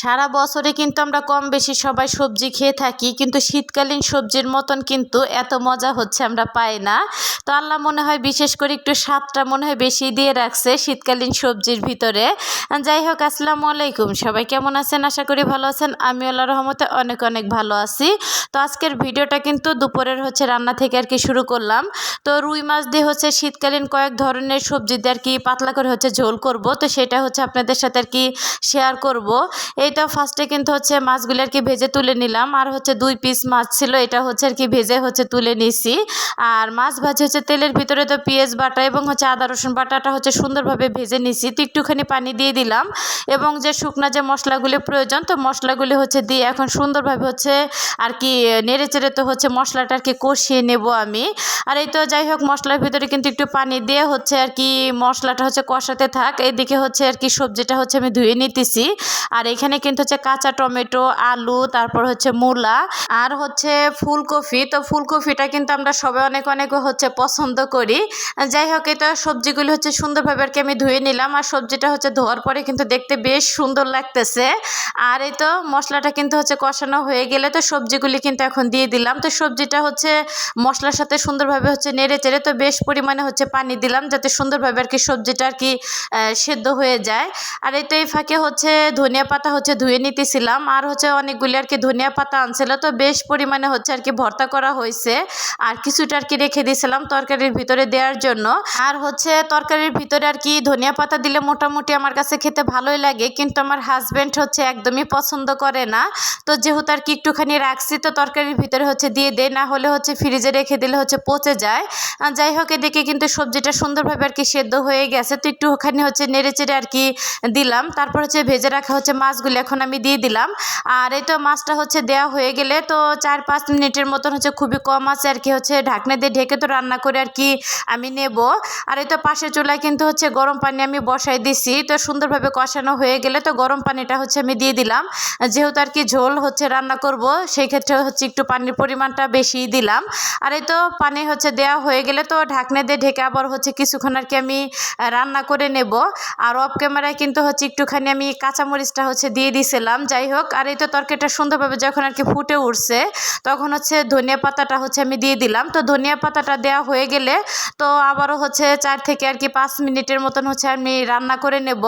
সারা বছরে কিন্তু আমরা কম বেশি সবাই সবজি খেয়ে থাকি, কিন্তু শীতকালীন সবজির মতন কিন্তু এত মজা হচ্ছে আমরা পাই না। তো আল্লাহ মনে হয় বিশেষ করে একটু স্বাদটা মনে হয় বেশি দিয়ে রাখছে শীতকালীন সবজির ভিতরে। যাই হোক, আসসালামু আলাইকুম। সবাই কেমন আছেন? আশা করি ভালো আছেন। আমি আল্লাহ রহমতে অনেক অনেক ভালো আছি। তো আজকের ভিডিওটা কিন্তু দুপুরের হচ্ছে রান্না থেকে আর কি শুরু করলাম। তো রুই মাছ দিয়ে হচ্ছে শীতকালীন কয়েক ধরনের সবজি দিয়ে আর কি পাতলা করে হচ্ছে ঝোল করব। তো সেটা হচ্ছে আপনাদের সাথে আর কি শেয়ার করব। এইটা ফার্স্টে কিন্তু হচ্ছে মাছগুলো আর কি ভেজে তুলে নিলাম। আর হচ্ছে দুই পিস মাছ ছিল, এটা হচ্ছে আর কি ভেজে হচ্ছে তুলে নিছি। আর মাছ ভাজি হচ্ছে তেলের ভিতরে তো পেঁয়াজ বাটা এবং হচ্ছে আদা, রসুন বাটাটা হচ্ছে সুন্দরভাবে ভেজে নিছি। তো একটুখানি পানি দিয়ে দিলাম। এবং যে শুকনো যে মশলাগুলি প্রয়োজন, তো মশলাগুলি হচ্ছে দিয়ে এখন সুন্দরভাবে হচ্ছে আর কি নেড়ে চেড়ে তো হচ্ছে মশলাটা আর কি কষিয়ে নেব আমি। আর এই তো যাই হোক, মশলার ভিতরে কিন্তু একটু পানি দিয়ে হচ্ছে আর কি, মশলাটা হচ্ছে কষাতে থাক। এইদিকে হচ্ছে আর কি সবজিটা হচ্ছে আমি ধুয়ে নিতেছি। আর এখানে কিন্তু হচ্ছে কাঁচা টমেটো, আলু, তারপর হচ্ছে মূলা আর হচ্ছে ফুলকপি। তো ফুলকপিটা কিন্তু আমরা সবাই অনেক অনেক হচ্ছে পছন্দ করি। যাই হোক, এটা সবজিগুলি হচ্ছে সুন্দরভাবে আর কি আমি ধুয়ে নিলাম। আর সবজিটা হচ্ছে ধোয়ার পরে কিন্তু দেখতে বেশ সুন্দর লাগতেছে। আর এই তো মশলাটা কিন্তু হচ্ছে কষানো হয়ে গেলে তো সবজিগুলি কিন্তু এখন দিয়ে দিলাম। তো সবজিটা হচ্ছে মশলার সাথে সুন্দরভাবে হচ্ছে নেড়ে চেড়ে তো বেশ পরিমাণে হচ্ছে পানি দিলাম যাতে সুন্দরভাবে আর কি সবজিটা আর কি সেদ্ধ হয়ে যায়। আর এই তো এই ফাঁকে হচ্ছে ধনিয়া পাতা হচ্ছে ধুয়ে নিতেছিলাম। আর হচ্ছে অনেকগুলি আর কি ধনিয়া পাতা আনছিল। তো বেশ পরিমাণে হচ্ছে আর কি ভর্তা করা হয়েছে। আর কিছুটা আর কি রেখে দিয়েছিলাম তরকারির ভিতরে দেওয়ার জন্য। আর হচ্ছে তরকারির ভিতরে আর কি ধনিয়া পাতা দিলে মোটামুটি আমার কাছে খেতে ভালোই লাগে। কিন্তু আমার হাজব্যান্ড হচ্ছে একদমই পছন্দ করে না। তো যেহেতু আর কি একটুখানি রাখছি, তো তরকারির ভিতরে হচ্ছে দিয়ে দেয় না হলে হচ্ছে ফ্রিজে রেখে দিলে হচ্ছে পচে যায়। যাই হোক, এদিকে কিন্তু সবজিটা সুন্দরভাবে আর কি সেদ্ধ হয়ে গেছে। তো একটুখানি হচ্ছে নেড়ে চেড়ে আর কি দিলাম। তারপর হচ্ছে ভেজে রাখা হচ্ছে মাছগুলো এখন আমি দিয়ে দিলাম। আর এই তো মাছটা হচ্ছে দেওয়া হয়ে গেলে তো চার পাঁচ মিনিটের মতন হচ্ছে খুবই কম আছে আর কি হচ্ছে ঢাকনা দিয়ে ঢেকে তো রান্না করে আর কি আমি নেব। আর এই তো পাশে চুলায় কিন্তু হচ্ছে গরম পানি আমি বসাই দিছি। তো সুন্দরভাবে কষানো হয়ে গেলে তো গরম পানিটা হচ্ছে আমি দিয়ে দিলাম। যেহেতু আর কি ঝোল হচ্ছে রান্না করব, সেই ক্ষেত্রে হচ্ছে একটু পানির পরিমাণটা বেশি দিলাম। আর এই তো পানি হচ্ছে দেওয়া হয়ে গেলে তো ঢাকনা দিয়ে ঢেকে আবার হচ্ছে কিছুক্ষণ আর কি আমি রান্না করে নেব। আর অফ ক্যামেরায় কিন্তু হচ্ছে একটুখানি আমি কাঁচামরিচটা হচ্ছে দিয়ে দিয়েছিলাম যাই হোক, আর এই তো তরকারিটা সুন্দরভাবে যখন আর কি ফুটে উঠছে, তখন হচ্ছে ধনিয়া পাতাটা হচ্ছে আমি দিয়ে দিলাম। তো ধনিয়া পাতাটা দেওয়া হয়ে গেলে তো আবারও হচ্ছে চার থেকে আর কি পাঁচ মিনিটের মতন হচ্ছে আমি রান্না করে নেব।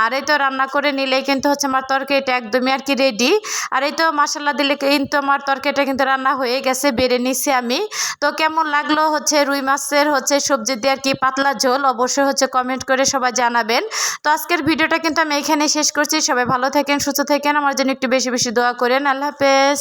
আর এই তো রান্না করে নিলেই কিন্তু হচ্ছে আমার তরকারিটা একদমই আর কি রেডি আর এই তো মশলা দিলে কিন্তু আমার তরকারিটা কিন্তু রান্না হয়ে গেছে, বেড়ে নিছি আমি। তো কেমন লাগল হচ্ছে রুই মাছের হচ্ছে সবজি দিয়ে আর কি পাতলা ঝোল? অবশ্যই হচ্ছে কমেন্ট করে সবাই জানাবেন। তো আজকের ভিডিওটা কিন্তু আমি এখানে শেষ করছি। সবাই ভালো থাকেন সুস্থ থাকেন। আমার জন্য একটু বেশি বেশি দোয়া করেন। আল্লাহ হাফেজ।